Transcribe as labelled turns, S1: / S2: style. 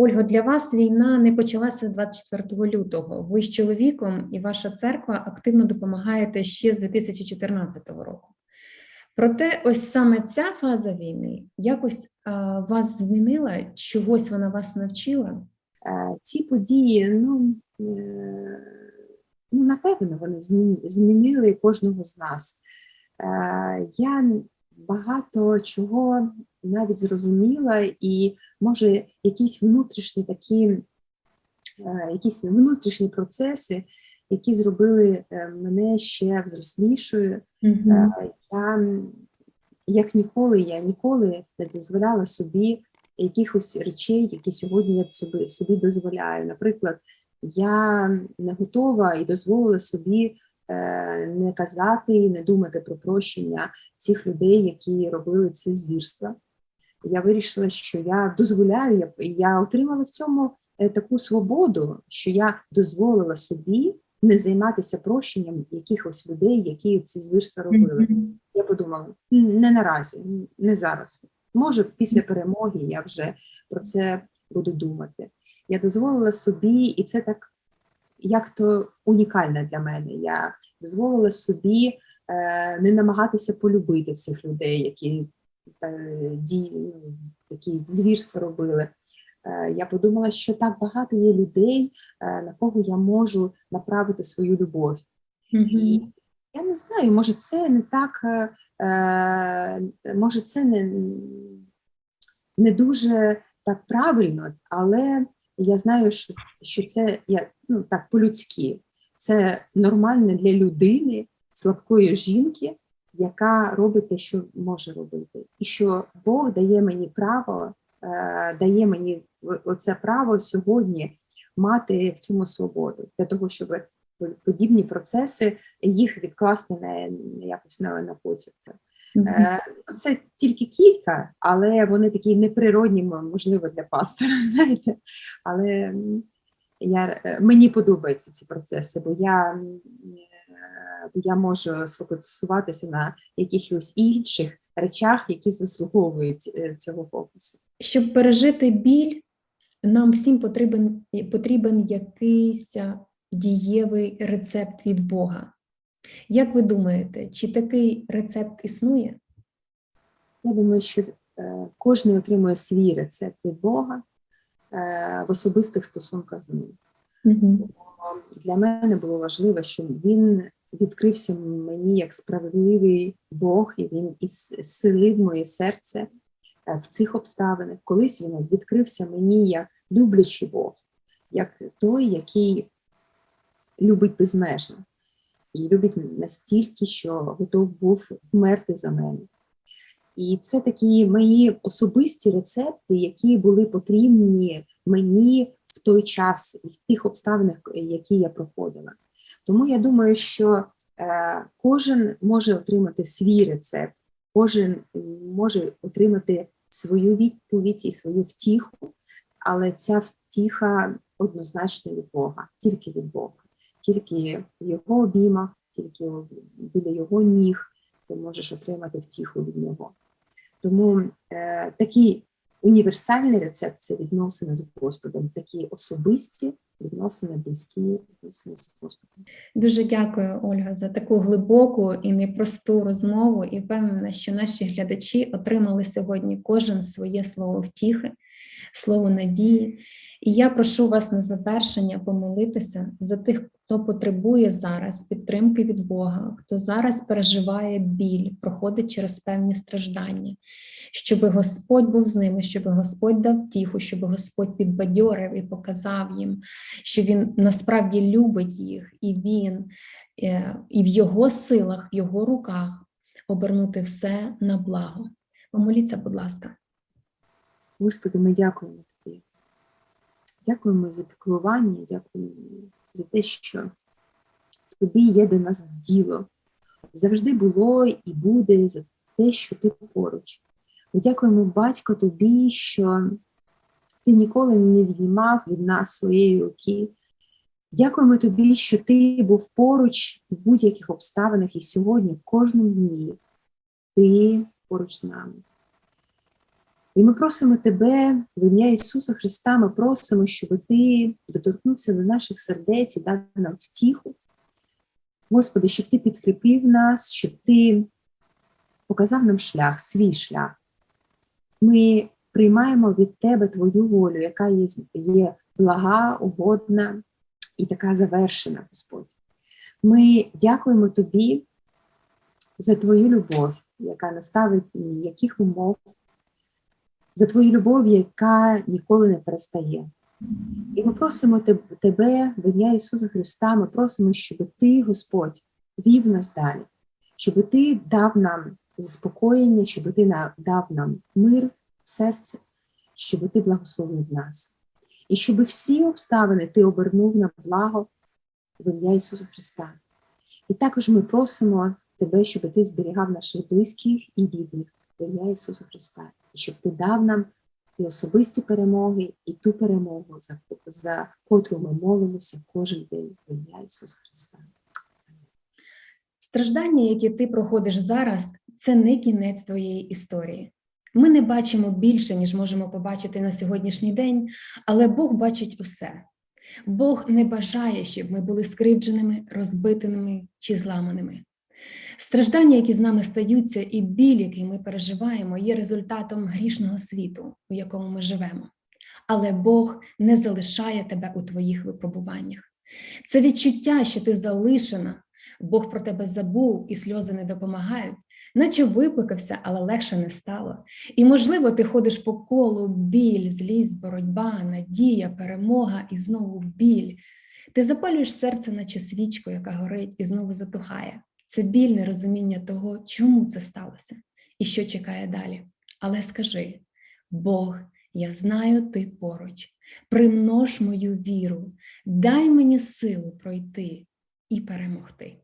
S1: Ольго, для вас війна не почалася 24 лютого. Ви з чоловіком і ваша церква активно допомагаєте ще з 2014 року. Проте, ось саме ця фаза війни якось а, вас змінила, чогось вона вас навчила.
S2: Е, Ці події, ну, е, ну напевно, вони змінили кожного з нас. Е, Я багато чого навіть зрозуміла, і може якісь внутрішні такі, е, якісь внутрішні процеси, які зробили е, мене ще взрослішою.
S1: Мгм.
S2: Е, Я як ніколи, я ніколи не дозволяла собі якихось речей, які сьогодні я собі, собі дозволяю. Наприклад, я не готова і дозволила собі не казати і не думати про прощення цих людей, які робили ці звірства. Я вирішила, що я дозволяю, я, я отримала в цьому е, таку свободу, що я дозволила собі не займатися прощенням якихось людей, які ці звірства робили. Я подумала, не наразі, не зараз. Може, після перемоги я вже про це буду думати. Я дозволила собі, і це так як то унікально для мене. Я дозволила собі е, не намагатися полюбити цих людей, які е, ді, ну, такі звірства робили. Е, я подумала, що так багато є людей, е, на кого я можу направити свою любов. І я не знаю, може, це не так, може, це не, не дуже так правильно, але я знаю, що, що це я, ну, так по-людськи. Це нормально для людини, слабкої жінки, яка робить те, що може робити. І що Бог дає мені право, е, дає мені оце право сьогодні мати в цьому свободу, для того, щоб подібні процеси їх відкласти на, якось на, на потім. Е, Це тільки кілька, але вони такі неприродні, можливо, для пастора, знаєте. Але я, е, мені подобаються ці процеси, бо я, я можу сфокусуватися на якихось інших речах, які заслуговують е, цього фокусу.
S1: Щоб пережити біль, нам всім потрібен, потрібен якийсь дієвий рецепт від Бога. Як ви думаєте, чи такий рецепт існує?
S2: Я думаю, що е, кожен отримує свій рецепт від Бога е, в особистих стосунках з ним.
S1: Угу.
S2: Для мене було важливо, щоб він відкрився мені як справедливий Бог, і він ісцелив моє серце е, в цих обставинах. Колись він відкрився мені як люблячий Бог, як той, який любить безмежно і любить настільки, що готов був вмерти за мене. І це такі мої особисті рецепти, які були потрібні мені в той час і в тих обставинах, які я проходила. Тому я думаю, що е, кожен може отримати свій рецепт, кожен може отримати свою відповідь і свою втіху, але ця втіха однозначно від Бога, тільки від Бога, тільки в його обіймах, тільки біля його ніг ти можеш отримати втіху від нього. Тому е, такий універсальний рецепт це відносини з Господом, такі особисті відносини, близькі відносини з Господом.
S1: Дуже дякую, Ольга, за таку глибоку і непросту розмову. І впевнена, що наші глядачі отримали сьогодні кожен своє слово втіхи, слово надії. І я прошу вас на завершення помолитися за тих, хто потребує зараз підтримки від Бога, хто зараз переживає біль, проходить через певні страждання, щоб Господь був з ними, щоб Господь дав тіху, щоб Господь підбадьорив і показав їм, що Він насправді любить їх, і Він, е, і в Його силах, в Його руках обернути все на благо. Помоліться, будь ласка.
S2: Господи, ми дякуємо Тобі. Дякуємо за піклування, дякуємо за те, що тобі є до нас діло. Завжди було і буде за те, що ти поруч. Ми дякуємо, батько, тобі, що ти ніколи не віднімав від нас своєї руки. Дякуємо тобі, що ти був поруч в будь-яких обставинах і сьогодні, в кожному дні. Ти поруч з нами. І ми просимо Тебе, в ім'я Ісуса Христа, ми просимо, щоб Ти доторкнувся до наших сердець і дав нам втіху. Господи, щоб Ти підкріпив нас, щоб Ти показав нам шлях, свій шлях. Ми приймаємо від Тебе Твою волю, яка є, блага, угодна і така завершена, Господь. Ми дякуємо Тобі за Твою любов, яка не ставить ніяких умов, за Твою любов, яка ніколи не перестає. І ми просимо Тебе, в ім'я Ісуса Христа, ми просимо, щоб Ти, Господь, вів нас далі, щоб Ти дав нам заспокоєння, щоб Ти дав нам мир в серці, щоб Ти благословив нас. І щоб всі обставини Ти обернув на благо в ім'я Ісуса Христа. І також ми просимо Тебе, щоб Ти зберігав наших близьких і рідних ім'я Ісуса Христа, і щоб Ти дав нам і особисті перемоги, і ту перемогу, за, за котру ми молимося кожен день в ім'я Ісуса Христа.
S1: Страждання, які ти проходиш зараз, це не кінець твоєї історії. Ми не бачимо більше, ніж можемо побачити на сьогоднішній день, але Бог бачить усе. Бог не бажає, щоб ми були скривдженими, розбитими чи зламаними. Страждання, які з нами стаються, і біль, який ми переживаємо, є результатом грішного світу, у якому ми живемо. Але Бог не залишає тебе у твоїх випробуваннях. Це відчуття, що ти залишена, Бог про тебе забув і сльози не допомагають, наче виплакався, але легше не стало. І, можливо, ти ходиш по колу біль, злість, боротьба, надія, перемога і знову біль. Ти запалюєш серце, наче свічку, яка горить і знову затухає. Це біль нерозуміння того, чому це сталося і що чекає далі. Але скажи: Бог, я знаю, ти поруч, примнож мою віру, дай мені силу пройти і перемогти.